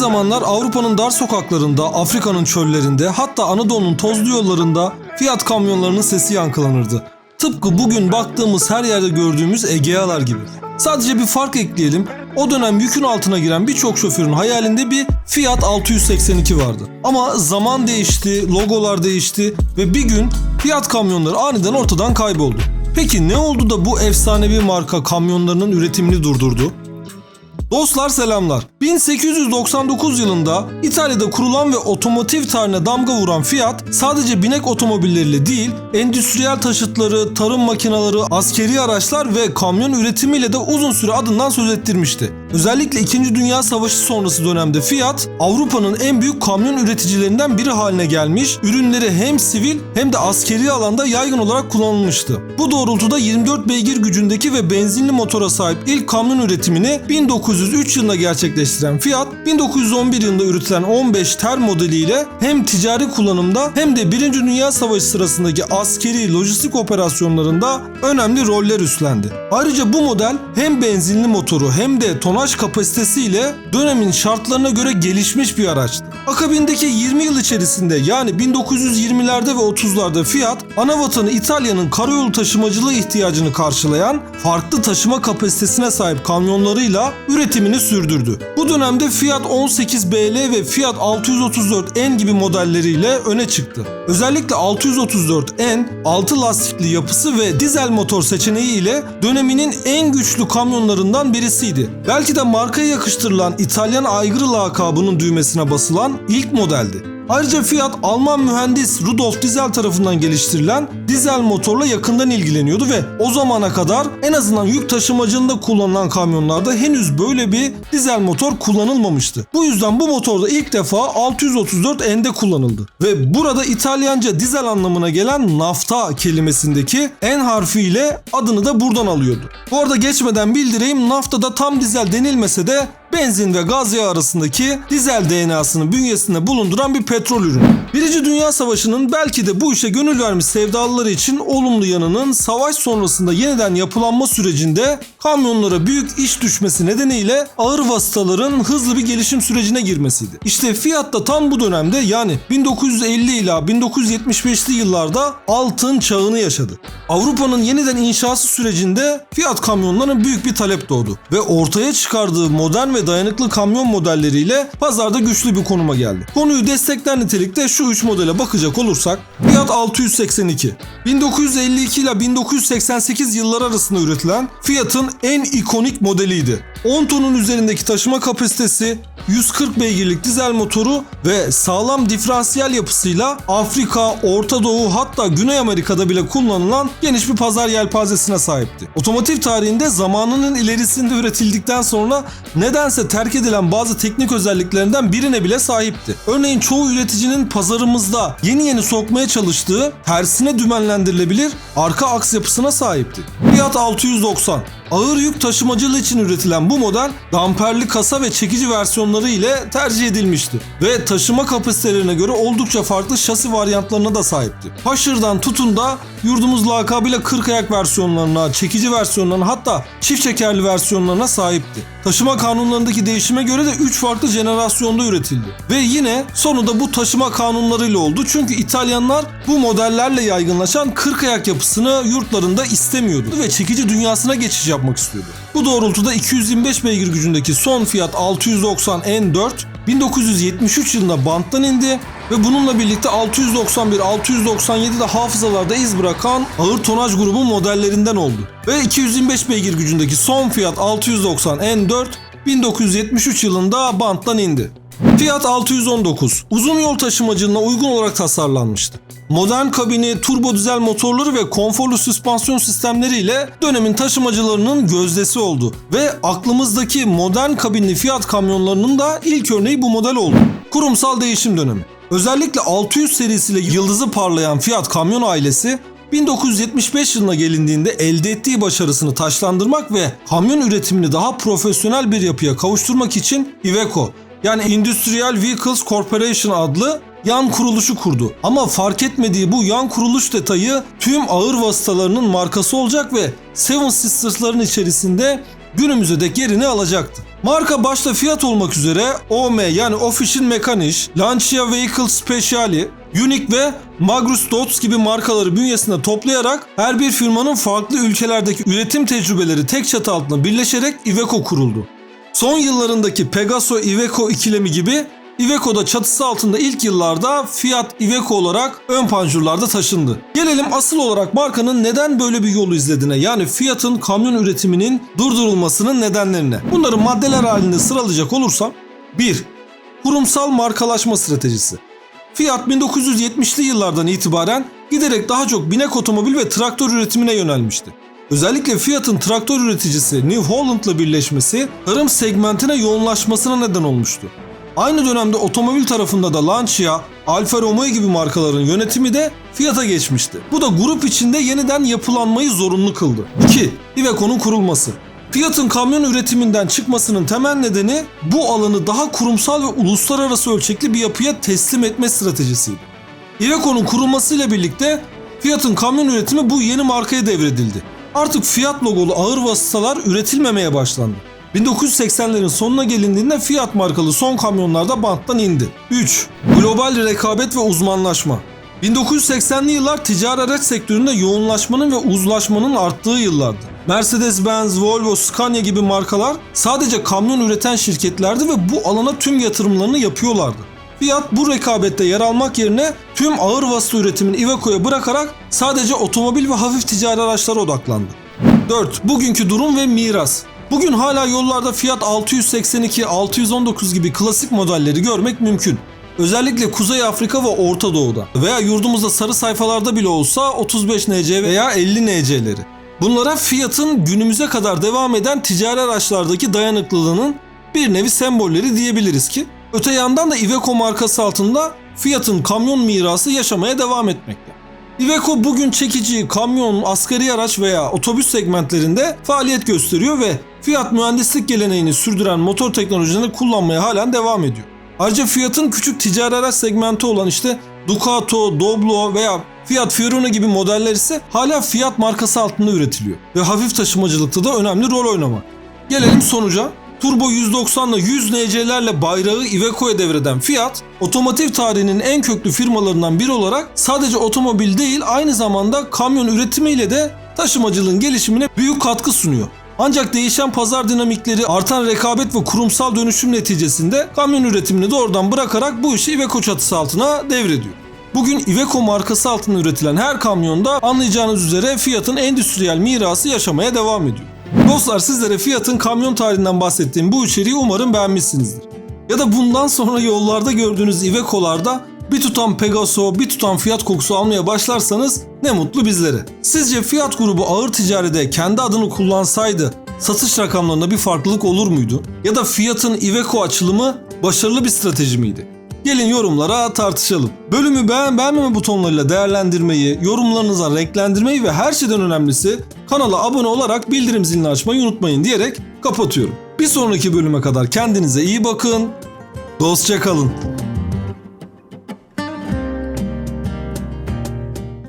zamanlar Avrupa'nın dar sokaklarında, Afrika'nın çöllerinde, hatta Anadolu'nun tozlu yollarında Fiat kamyonlarının sesi yankılanırdı. Tıpkı bugün baktığımız her yerde gördüğümüz Egealar gibi. Sadece bir fark ekleyelim. O dönem yükün altına giren birçok şoförün hayalinde bir Fiat 682 vardı. Ama zaman değişti, logolar değişti ve bir gün Fiat kamyonları aniden ortadan kayboldu. Peki ne oldu da bu efsanevi marka kamyonlarının üretimini durdurdu? Dostlar selamlar. 1899 yılında İtalya'da kurulan ve otomotiv tarihine damga vuran Fiat sadece binek otomobilleriyle değil, endüstriyel taşıtları, tarım makineleri, askeri araçlar ve kamyon üretimiyle de uzun süre adından söz ettirmişti. Özellikle 2. Dünya Savaşı sonrası dönemde Fiat, Avrupa'nın en büyük kamyon üreticilerinden biri haline gelmiş, ürünleri hem sivil hem de askeri alanda yaygın olarak kullanılmıştı. Bu doğrultuda 24 beygir gücündeki ve benzinli motora sahip ilk kamyon üretimini 1903 yılında gerçekleştiren Fiat, 1911 yılında üretilen 15 Ter modeliyle hem ticari kullanımda hem de 1. Dünya Savaşı sırasındaki askeri lojistik operasyonlarında önemli roller üstlendi. Ayrıca bu model hem benzinli motoru hem de tonaj kapasitesiyle dönemin şartlarına göre gelişmiş bir araçtı. Akabindeki 20 yıl içerisinde yani 1920'lerde ve 30'larda Fiat, ana vatanı İtalya'nın karayolu taşımacılığı ihtiyacını karşılayan farklı taşıma kapasitesine sahip kamyonlarıyla üretimini sürdürdü. Bu dönemde Fiat 18BL ve Fiat 634N gibi modelleriyle öne çıktı. Özellikle 634N 6 lastikli yapısı ve dizel motor seçeneği ile döneminin en güçlü kamyonlarından birisiydi. Belki de markaya yakıştırılan İtalyan aygırı lakabının düğmesine basılan ilk modeldi. Ayrıca Fiat Alman mühendis Rudolf Diesel tarafından geliştirilen dizel motorla yakından ilgileniyordu ve o zamana kadar en azından yük taşımacılığında kullanılan kamyonlarda henüz böyle bir dizel motor kullanılmamıştı. Bu yüzden bu motor da ilk defa 634 N'de kullanıldı. Ve burada İtalyanca dizel anlamına gelen nafta kelimesindeki N harfiyle adını da buradan alıyordu. Bu arada geçmeden bildireyim naftada tam dizel denilmese de benzin ve gaz yağı arasındaki dizel DNA'sını bünyesinde bulunduran bir petrol ürünü. Birinci Dünya Savaşı'nın belki de bu işe gönül vermiş sevdalıları için olumlu yanının savaş sonrasında yeniden yapılanma sürecinde kamyonlara büyük iş düşmesi nedeniyle ağır vasıtaların hızlı bir gelişim sürecine girmesiydi. İşte Fiat da tam bu dönemde yani 1950 ila 1975'li yıllarda altın çağını yaşadı. Avrupa'nın yeniden inşası sürecinde Fiat kamyonlarına büyük bir talep doğdu ve ortaya çıkardığı modern ve dayanıklı kamyon modelleriyle pazarda güçlü bir konuma geldi. Konuyu destekler nitelikte şu 3 modele bakacak olursak Fiat 682 1952 ile 1988 yılları arasında üretilen Fiat'ın en ikonik modeliydi. 10 tonun üzerindeki taşıma kapasitesi, 140 beygirlik dizel motoru ve sağlam diferansiyel yapısıyla Afrika, Orta Doğu hatta Güney Amerika'da bile kullanılan geniş bir pazar yelpazesine sahipti. Otomotiv tarihinde zamanının ilerisinde üretildikten sonra nedense terk edilen bazı teknik özelliklerinden birine bile sahipti. Örneğin çoğu üreticinin pazarımızda yeni yeni sokmaya çalıştığı tersine dümenlendirilebilir arka aks yapısına sahipti. Fiat 690 Ağır yük taşımacılığı için üretilen bu model damperli kasa ve çekici versiyonları ile tercih edilmişti ve taşıma kapasitelerine göre oldukça farklı şasi varyantlarına da sahipti. Haşır'dan tutun da yurdumuz lakabıyla 40 ayak versiyonlarına, çekici versiyonlarına hatta çift çekerli versiyonlarına sahipti. Taşıma kanunlarındaki değişime göre de 3 farklı jenerasyonda üretildi. Ve yine sonunda bu taşıma kanunlarıyla oldu çünkü İtalyanlar bu modellerle yaygınlaşan 40 ayak yapısını yurtlarında istemiyordu ve çekici dünyasına geçiş yapmak istiyordu. Bu doğrultuda 225 beygir gücündeki son Fiat 690 N4 1973 yılında banttan indi ve bununla birlikte 691-697 de hafızalarda iz bırakan ağır tonaj grubu modellerinden oldu. Ve 225 beygir gücündeki son Fiat 690 N4 1973 yılında banttan indi. Fiat 619 uzun yol taşımacılığına uygun olarak tasarlanmıştı. Modern kabini, turbo dizel motorları ve konforlu süspansiyon sistemleriyle dönemin taşımacılarının gözdesi oldu. Ve aklımızdaki modern kabinli Fiat kamyonlarının da ilk örneği bu model oldu. Kurumsal değişim dönemi. Özellikle 600 serisiyle yıldızı parlayan Fiat kamyon ailesi 1975 yılına gelindiğinde elde ettiği başarısını taşlandırmak ve kamyon üretimini daha profesyonel bir yapıya kavuşturmak için Iveco yani Industrial Vehicles Corporation adlı yan kuruluşu kurdu. Ama fark etmediği bu yan kuruluş detayı tüm ağır vasıtalarının markası olacak ve Seven Sisters'ların içerisinde günümüze dek yerini alacaktı. Marka başta Fiat olmak üzere OM yani Official Mechanisch, Lancia Vehicle Speciali, Unique ve Magrus Dots gibi markaları bünyesinde toplayarak her bir firmanın farklı ülkelerdeki üretim tecrübeleri tek çatı altında birleşerek Iveco kuruldu. Son yıllarındaki Pegaso Iveco ikilemi gibi Iveco da çatısı altında ilk yıllarda Fiat Iveco olarak ön panjurlarda taşındı. Gelelim asıl olarak markanın neden böyle bir yolu izlediğine yani Fiat'ın kamyon üretiminin durdurulmasının nedenlerine. Bunları maddeler halinde sıralayacak olursam 1. Kurumsal markalaşma stratejisi. Fiat 1970'li yıllardan itibaren giderek daha çok binek otomobil ve traktör üretimine yönelmişti. Özellikle Fiat'ın traktör üreticisi New Holland'la birleşmesi tarım segmentine yoğunlaşmasına neden olmuştu. Aynı dönemde otomobil tarafında da Lancia, Alfa Romeo gibi markaların yönetimi de Fiat'a geçmişti. Bu da grup içinde yeniden yapılanmayı zorunlu kıldı. 2. Iveco'nun kurulması. Fiat'ın kamyon üretiminden çıkmasının temel nedeni bu alanı daha kurumsal ve uluslararası ölçekli bir yapıya teslim etme stratejisiydi. Iveco'nun kurulmasıyla birlikte Fiat'ın kamyon üretimi bu yeni markaya devredildi. Artık Fiat logolu ağır vasıtalar üretilmemeye başlandı. 1980'lerin sonuna gelindiğinde Fiat markalı son kamyonlarda banttan indi. 3. Global rekabet ve uzmanlaşma. 1980'li yıllar ticari araç sektöründe yoğunlaşmanın ve uzlaşmanın arttığı yıllardı. Mercedes-Benz, Volvo, Scania gibi markalar sadece kamyon üreten şirketlerdi ve bu alana tüm yatırımlarını yapıyorlardı. Fiat bu rekabette yer almak yerine tüm ağır vasıta üretimini Iveco'ya bırakarak sadece otomobil ve hafif ticari araçlara odaklandı. 4. Bugünkü durum ve miras. Bugün hala yollarda Fiat 682, 619 gibi klasik modelleri görmek mümkün. Özellikle Kuzey Afrika ve Orta Doğu'da veya yurdumuzda sarı sayfalarda bile olsa 35 NC veya 50 NC'leri. Bunlara Fiat'ın günümüze kadar devam eden ticari araçlardaki dayanıklılığının bir nevi sembolleri diyebiliriz ki öte yandan da Iveco markası altında Fiat'ın kamyon mirası yaşamaya devam etmekte. Iveco bugün çekici, kamyon, asgari araç veya otobüs segmentlerinde faaliyet gösteriyor ve Fiat mühendislik geleneğini sürdüren motor teknolojilerini kullanmaya halen devam ediyor. Ayrıca Fiat'ın küçük ticari araç segmenti olan işte Ducato, Doblo veya Fiat Fiorino gibi modeller ise hala Fiat markası altında üretiliyor ve hafif taşımacılıkta da önemli rol oynamak. Gelelim sonuca. Turbo 190 ile 100 NC'lerle bayrağı Iveco'ya devreden Fiat, otomotiv tarihinin en köklü firmalarından biri olarak sadece otomobil değil aynı zamanda kamyon üretimiyle de taşımacılığın gelişimine büyük katkı sunuyor. Ancak değişen pazar dinamikleri, artan rekabet ve kurumsal dönüşüm neticesinde kamyon üretimini doğrudan bırakarak bu işi Iveco çatısı altına devrediyor. Bugün Iveco markası altında üretilen her kamyonda anlayacağınız üzere Fiat'ın endüstriyel mirası yaşamaya devam ediyor. Dostlar sizlere Fiat'ın kamyon tarihinden bahsettiğim bu içeriği umarım beğenmişsinizdir. Ya da bundan sonra yollarda gördüğünüz Iveco'larda bir tutam Pegaso, bir tutam Fiat kokusu almaya başlarsanız ne mutlu bizlere. Sizce Fiat grubu ağır ticarede kendi adını kullansaydı satış rakamlarında bir farklılık olur muydu? Ya da Fiat'ın Iveco açılımı başarılı bir strateji miydi? Gelin yorumlara tartışalım. Bölümü beğen beğenmeme butonlarıyla değerlendirmeyi, yorumlarınıza renklendirmeyi ve her şeyden önemlisi kanala abone olarak bildirim zilini açmayı unutmayın diyerek kapatıyorum. Bir sonraki bölüme kadar kendinize iyi bakın. Dostça kalın.